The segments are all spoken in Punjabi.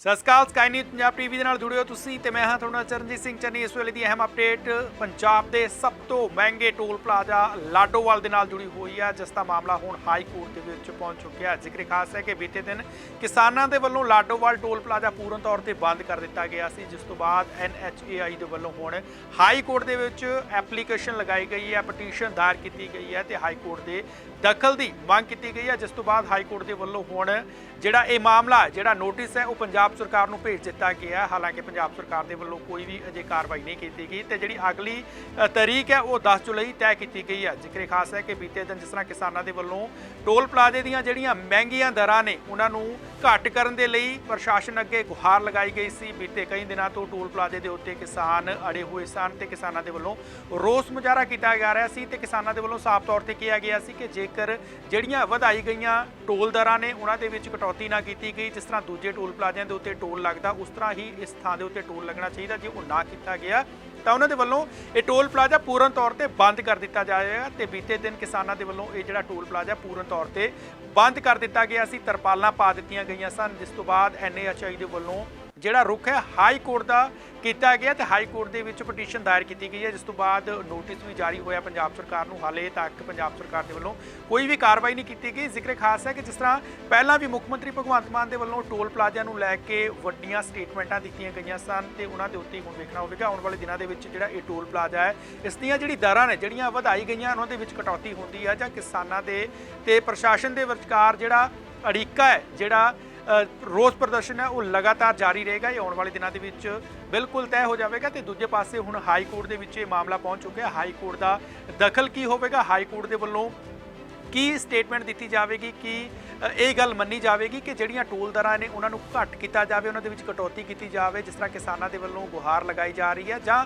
ਸਤਿ ਸ਼੍ਰੀ ਅਕਾਲ ਸਕਾਈ ਨਿਊਜ਼ ਪੰਜਾਬ ਟੀਵੀ ਦੇ ਨਾਲ ਜੁੜੇ ਹੋ ਤੁਸੀਂ ਤੇ ਮੈਂ ਹਾਂ ਤੁਹਾਡਾ ਚਰਨਜੀਤ ਸਿੰਘ ਚੰਨੀ। ਇਸ ਵੇਲੇ ਦੀ ਅਹਿਮ ਅਪਡੇਟ ਪੰਜਾਬ ਦੇ ਸਭ ਤੋਂ ਮਹਿੰਗੇ ਟੋਲ ਪਲਾਜ਼ਾ ਲਾਡੋਵਾਲ ਦੇ ਨਾਲ ਜੁੜੀ ਹੋਈ ਹੈ ਜਿਸ ਦਾ ਮਾਮਲਾ ਹੁਣ ਹਾਈ ਕੋਰਟ ਦੇ ਵਿੱਚ ਪਹੁੰਚ ਚੁੱਕਿਆ। ਜ਼ਿਕਰ ਖਾਸ ਹੈ ਕਿ ਬੀਤੇ ਦਿਨ ਕਿਸਾਨਾਂ ਦੇ ਵੱਲੋਂ ਲਾਡੋਵਾਲ ਟੋਲ ਪਲਾਜ਼ਾ ਪੂਰਨ ਤੌਰ ਤੇ ਬੰਦ ਕਰ ਦਿੱਤਾ ਗਿਆ ਸੀ, ਜਿਸ ਤੋਂ ਬਾਅਦ ਐਨਐਚਏਆਈ ਦੇ ਵੱਲੋਂ ਹੁਣ ਹਾਈ ਕੋਰਟ ਦੇ ਵਿੱਚ ਐਪਲੀਕੇਸ਼ਨ ਲਗਾਈ ਗਈ ਹੈ, ਪਟੀਸ਼ਨ ਦਾਇਰ ਕੀਤੀ ਗਈ ਹੈ ਤੇ ਹਾਈ ਕੋਰਟ ਦੇ ਦਖਲ ਦੀ ਮੰਗ ਕੀਤੀ ਗਈ ਹੈ, ਜਿਸ ਤੋਂ ਬਾਅਦ ਹਾਈ ਕੋਰਟ ਦੇ ਵੱਲੋਂ ਹੁਣ ਜਿਹੜਾ ਇਹ ਮਾਮਲਾ ਜਿਹੜਾ ਨੋਟਿਸ ਹੈ ਉਹ ਪੰਜਾਬ ਸਰਕਾਰ ਨੂੰ ਭੇਜ ਦਿੱਤਾ ਗਿਆ। ਹਾਲਾਂਕਿ ਪੰਜਾਬ ਸਰਕਾਰ ਦੇ ਵੱਲੋਂ ਕੋਈ ਵੀ ਅਜੇ ਕਾਰਵਾਈ ਨਹੀਂ ਕੀਤੀ ਗਈ ਤੇ ਜਿਹੜੀ ਅਗਲੀ ਅ, ਤਾਰੀਖ ਹੈ ਉਹ 10 ਜੁਲਾਈ ਤੈਅ ਕੀਤੀ ਗਈ ਹੈ। ਜ਼ਿਕਰ ਖਾਸ ਹੈ ਕਿ ਬੀਤੇ ਦਿਨ ਜਿਸ ਤਰ੍ਹਾਂ ਕਿਸਾਨਾਂ ਦੇ ਵੱਲੋਂ ਟੋਲ ਪਲਾਜ਼ੇ ਦੀਆਂ ਜਿਹੜੀਆਂ ਮਹਿੰਗੀਆਂ ਦਰਾਂ ਨੇ ਉਹਨਾਂ ਨੂੰ ਘੱਟ ਕਰਨ ਦੇ ਲਈ ਪ੍ਰਸ਼ਾਸਨ ਅੱਗੇ ਗੁਹਾਰ ਲਗਾਈ ਗਈ ਸੀ। ਬੀਤੇ ਕਈ ਦਿਨਾਂ ਤੋਂ ਟੋਲ ਪਲਾਜ਼ੇ ਦੇ ਉੱਤੇ ਕਿਸਾਨ ਅੜੇ ਹੋਏ ਸਨ ਤੇ ਕਿਸਾਨਾਂ ਦੇ ਵੱਲੋਂ ਰੋਸ ਮੁਜ਼ਾਹਰਾ ਕੀਤਾ ਜਾ ਰਿਹਾ ਸੀ ਤੇ ਕਿਸਾਨਾਂ ਦੇ ਵੱਲੋਂ ਸਾਫ਼ ਤੌਰ ਤੇ ਕਿਹਾ ਗਿਆ ਸੀ ਕਿ ਜੇਕਰ ਜਿਹੜੀਆਂ ਵਧਾਈ ਗਈਆਂ ਟੋਲ ਦਰਾਂ ਨੇ ਉਹਨਾਂ ਦੇ ਵਿੱਚ ਕਟੌਤੀ ਨਾ ਕੀਤੀ ਗਈ, ਜਿਸ ਤਰ੍ਹਾਂ ਦੂਜੇ ਟੋਲ ਪਲਾਜ਼ਿਆਂ ਦੇ ਉੱਤੇ ਟੋਲ ਲੱਗਦਾ, ਉਸ ਤਰ੍ਹਾਂ ਹੀ ਇਸ ਥਾਂ ਦੇ ਉੱਤੇ ਟੋਲ ਲੱਗਣਾ ਚਾਹੀਦਾ। ਜੇ ਉਹ ਨਾ ਕੀਤਾ ਗਿਆ, ਤਾਂ ਉਹਨਾਂ ਦੇ ਵੱਲੋਂ ਇਹ ਟੋਲ ਪਲਾਜ਼ਾ ਪੂਰਨ ਤੌਰ ਤੇ ਬੰਦ ਕਰ ਦਿੱਤਾ ਜਾਏਗਾ ਤੇ ਬੀਤੇ ਦਿਨ ਕਿਸਾਨਾਂ ਦੇ ਵੱਲੋਂ ਇਹ ਜਿਹੜਾ ਟੋਲ ਪਲਾਜ਼ਾ ਪੂਰਨ ਤੌਰ ਤੇ ਬੰਦ ਕਰ ਦਿੱਤਾ ਗਿਆ ਸੀ, ਤਰਪਾਲਾਂ ਪਾ ਦਿੱਤੀਆਂ ਗਈਆਂ ਸਨ, ਜਿਸ ਤੋਂ ਬਾਅਦ ਐਨਏਐਚਆਈ ਦੇ ਵੱਲੋਂ ਜਿਹੜਾ ਰੁਖ ਹੈ, ਹਾਈ ਕੋਰਟ ਦਾ ਕੀਤਾ ਗਿਆ ਤੇ ਹਾਈ ਕੋਰਟ ਦੇ ਵਿੱਚ ਪਟੀਸ਼ਨ ਦਾਇਰ ਕੀਤੀ ਗਈ ਹੈ, ਜਿਸ ਤੋਂ ਬਾਅਦ ਨੋਟਿਸ ਵੀ ਜਾਰੀ ਹੋਇਆ ਪੰਜਾਬ ਸਰਕਾਰ ਨੂੰ। ਹਾਲੇ ਤੱਕ ਪੰਜਾਬ ਸਰਕਾਰ ਦੇ ਵੱਲੋਂ ਕੋਈ ਵੀ ਕਾਰਵਾਈ ਨਹੀਂ ਕੀਤੀ ਗਈ। ਜ਼ਿਕਰ ਖਾਸ ਹੈ ਕਿ ਜਿਸ ਤਰ੍ਹਾਂ ਪਹਿਲਾਂ ਵੀ ਮੁੱਖ ਮੰਤਰੀ ਭਗਵੰਤ ਮਾਨ ਦੇ ਵੱਲੋਂ ਟੋਲ ਪਲਾਜ਼ਿਆਂ ਨੂੰ ਲੈ ਕੇ ਵੱਡੀਆਂ ਸਟੇਟਮੈਂਟਾਂ ਦਿੱਤੀਆਂ ਗਈਆਂ ਸਨ ਤੇ ਉਹਨਾਂ ਦੇ ਉੱਤੇ ਹੁਣ ਵੇਖਣਾ ਹੋਵੇਗਾ। ਆਉਣ ਵਾਲੇ ਦਿਨਾਂ ਦੇ ਵਿੱਚ ਜਿਹੜਾ ਇਹ ਟੋਲ ਪਲਾਜ਼ਾ ਹੈ, ਇਸ ਦੀਆਂ ਜਿਹੜੀ ਦਰਾਂ ਨੇ, ਜਿਹੜੀਆਂ ਵਧਾਈ ਗਈਆਂ, ਉਹਨਾਂ ਦੇ ਵਿੱਚ ਕਟੌਤੀ ਹੁੰਦੀ ਹੈ ਜਾਂ ਕਿਸਾਨਾਂ ਦੇ ਤੇ ਪ੍ਰਸ਼ਾਸਨ ਦੇ ਵਿਚਕਾਰ ਜਿਹੜਾ ਅੜਿੱਕਾ ਹੈ, ਜਿਹੜਾ ਰੋਸ ਪ੍ਰਦਰਸ਼ਨ ਹੈ, ਉਹ ਲਗਾਤਾਰ ਜਾਰੀ ਰਹੇਗਾ। ਇਹ ਆਉਣ ਵਾਲੇ ਦਿਨਾਂ ਦੇ ਵਿੱਚ ਬਿਲਕੁਲ ਤੈਅ ਹੋ ਜਾਵੇਗਾ ਤੇ ਦੂਜੇ ਪਾਸੇ ਹੁਣ ਹਾਈ ਕੋਰਟ ਦੇ ਵਿੱਚ ਇਹ ਮਾਮਲਾ ਪਹੁੰਚ ਚੁੱਕਿਆ ਹਾਈ ਕੋਰਟ ਦਾ ਦਖਲ ਕੀ ਹੋਵੇਗਾ? ਹਾਈ ਕੋਰਟ ਦੇ ਵੱਲੋਂ ਕੀ ਸਟੇਟਮੈਂਟ ਦਿੱਤੀ ਜਾਵੇਗੀ? ਕਿ ਇਹ ਗੱਲ ਮੰਨੀ ਜਾਵੇਗੀ ਕਿ ਜਿਹੜੀਆਂ ਟੋਲ ਦਰਾਂ ਨੇ ਉਹਨਾਂ ਨੂੰ ਘੱਟ ਕੀਤਾ ਜਾਵੇ, ਉਹਨਾਂ ਦੇ ਵਿੱਚ ਕਟੌਤੀ ਕੀਤੀ ਜਾਵੇ, ਜਿਸ ਤਰ੍ਹਾਂ ਕਿਸਾਨਾਂ ਦੇ ਵੱਲੋਂ ਗੁਹਾਰ ਲਗਾਈ ਜਾ ਰਹੀ ਹੈ ਜਾਂ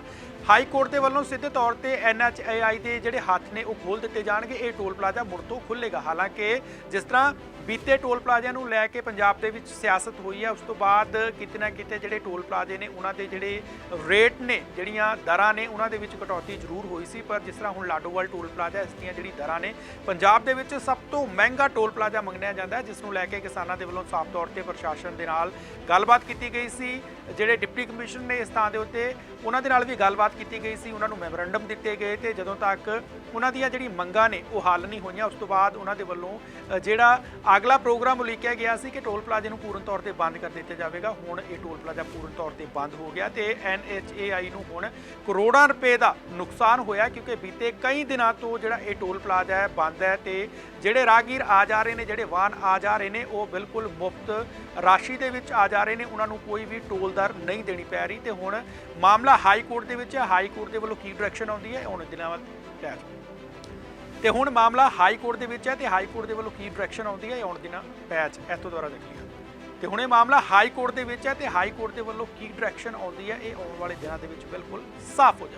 ਹਾਈ ਕੋਰਟ ਦੇ ਵੱਲੋਂ ਸਿੱਧੇ ਤੌਰ ਤੇ ਐਨਐਚਏਆਈ ਦੇ ਜਿਹੜੇ ਹੱਥ ਨੇ ਉਹ ਖੋਲ ਦਿੱਤੇ ਜਾਣਗੇ। ਇਹ ਟੋਲ ਪਲਾਜ਼ਾ ਮੁੜ ਤੋਂ ਖੁੱਲੇਗਾ ਹਾਲਾਂਕਿ ਜਿਸ ਤਰ੍ਹਾਂ ਬੀਤੇ ਟੋਲ ਪਲਾਜ਼ਿਆਂ ਨੂੰ ਲੈ ਕੇ ਪੰਜਾਬ ਦੇ ਵਿੱਚ ਸਿਆਸਤ ਹੋਈ ਹੈ ਉਸ ਤੋਂ ਬਾਅਦ ਕਿਤੇ ਨਾ ਕਿਤੇ ਜਿਹੜੇ ਟੋਲ ਪਲਾਜ਼ੇ ਨੇ, ਉਹਨਾਂ ਦੇ ਜਿਹੜੇ ਰੇਟ ਨੇ, ਜਿਹੜੀਆਂ ਦਰਾਂ ਨੇ, ਉਹਨਾਂ ਦੇ ਵਿੱਚ ਕਟੌਤੀ ਜ਼ਰੂਰ ਹੋਈ ਸੀ। ਪਰ ਜਿਸ ਤਰ੍ਹਾਂ ਹੁਣ ਲਾਡੋਵਾਲ ਟੋਲ ਪਲਾਜ਼ਾ, ਇਸ ਦੀਆਂ ਜਿਹੜੀ ਦਰਾਂ ਨੇ, ਪੰਜਾਬ ਦੇ ਵਿੱਚ ਸਭ ਤੋਂ ਮਹਿੰਗਾ ਟੋਲ ਪਲਾਜ਼ਾ ਮੰਨਿਆ ਜਾਂਦਾ ਹੈ, ਜਿਸ ਨੂੰ ਲੈ ਕੇ ਕਿਸਾਨਾਂ ਦੇ ਵੱਲੋਂ ਸਾਫ਼ ਤੌਰ ਤੇ ਪ੍ਰਸ਼ਾਸਨ ਦੇ ਨਾਲ ਗੱਲਬਾਤ ਕੀਤੀ ਗਈ ਸੀ। ਜਿਹੜੇ ਡਿਪਟੀ ਕਮਿਸ਼ਨਰ ਨੇ ਇਸ ਥਾਂ ਦੇ ਉੱਤੇ, ਉਹਨਾਂ ਦੇ ਨਾਲ ਵੀ ਗੱਲਬਾਤ ਕੀਤੀ ਗਈ ਸੀ, ਉਹਨਾਂ ਨੂੰ ਮੈਮੋਰੈਂਡਮ ਦਿੱਤੇ ਗਏ ਤੇ ਜਦੋਂ ਤੱਕ ਉਹਨਾਂ ਦੀਆਂ ਜਿਹੜੀ ਮੰਗਾਂ ਨੇ, ਉਹ ਹੱਲ ਨਹੀਂ ਹੋਈਆਂ, ਉਸ ਤੋਂ ਬਾਅਦ ਉਹਨਾਂ ਦੇ ਵੱਲੋਂ ਜਿਹੜਾ ਅਗਲਾ ਪ੍ਰੋਗਰਾਮ ਉਲੀਕਿਆ ਗਿਆ ਸੀ ਕਿ ਟੋਲ ਪਲਾਜ਼ੇ ਨੂੰ ਪੂਰਨ ਤੌਰ ਤੇ ਬੰਦ ਕਰ ਦਿੱਤਾ ਜਾਵੇਗਾ। ਹੁਣ ਇਹ ਟੋਲ ਪਲਾਜ਼ਾ ਪੂਰਨ ਤੌਰ ਤੇ ਬੰਦ ਹੋ ਗਿਆ ਤੇ ਐਨਐਚਏਆਈ ਨੂੰ ਹੁਣ ਕਰੋੜਾਂ ਰੁਪਏ ਦਾ ਨੁਕਸਾਨ ਹੋਇਆ ਕਿਉਂਕਿ ਬੀਤੇ ਕਈ ਦਿਨਾਂ ਤੋਂ ਜਿਹੜਾ ਇਹ ਟੋਲ ਪਲਾਜ਼ਾ ਹੈ, ਬੰਦ ਹੈ ਤੇ ਜਿਹੜੇ ਰਾਹਗੀਰ ਆ ਜਾ ਰਹੇ ਨੇ, ਜਿਹੜੇ ਵਾਹਨ ਆ ਜਾ ਰਹੇ ਨੇ, ਉਹ ਬਿਲਕੁਲ ਮੁਫਤ ਰਾਸ਼ੀ ਦੇ ਵਿੱਚ ਆ ਜਾ ਰਹੇ ਨੇ। ਉਹਨਾਂ ਨੂੰ ਕੋਈ ਵੀ ਟੋਲ ਦਰ ਨਹੀਂ ਦੇਣੀ ਪੈ ਰਹੀ ਤੇ ਹੁਣ ਮਾਮਲਾ ਹਾਈ ਕੋਰਟ ਦੇ ਵਿੱਚ ਹੈ। ਹਾਈ ਕੋਰਟ ਦੇ ਵੱਲੋਂ ਕੀ ਡਾਇਰੈਕਸ਼ਨ ਆਉਂਦੀ ਹੈ ਹੁਣ ਦਿਨਾਂ ਬਾਅਦ ਤੈਅ ਤੇ ਹੁਣ ਮਾਮਲਾ ਹਾਈ ਕੋਰਟ ਦੇ ਵਿੱਚ ਹੈ ਤੇ ਹਾਈ ਕੋਰਟ ਦੇ ਵੱਲੋਂ ਕੀ ਡਾਇਰੈਕਸ਼ਨ ਆਉਂਦੀ ਹੈ ਇਹ ਆਉਣ ਦਿਨਾਂ ਪੈਚ ਇੱਥੋਂ ਦੁਆਰਾ ਦੇਖ ਲਿਆ ਤੇ ਹੁਣ ਇਹ ਮਾਮਲਾ ਹਾਈ ਕੋਰਟ ਦੇ ਵਿੱਚ ਹੈ ਤੇ ਹਾਈ ਕੋਰਟ ਦੇ ਵੱਲੋਂ ਕੀ ਡਾਇਰੈਕਸ਼ਨ ਆਉਂਦੀ ਹੈ ਇਹ ਆਉਣ ਵਾਲੇ ਦਿਨਾਂ ਦੇ ਵਿੱਚ ਬਿਲਕੁਲ ਸਾਫ਼ ਹੋ ਜਾਵੇ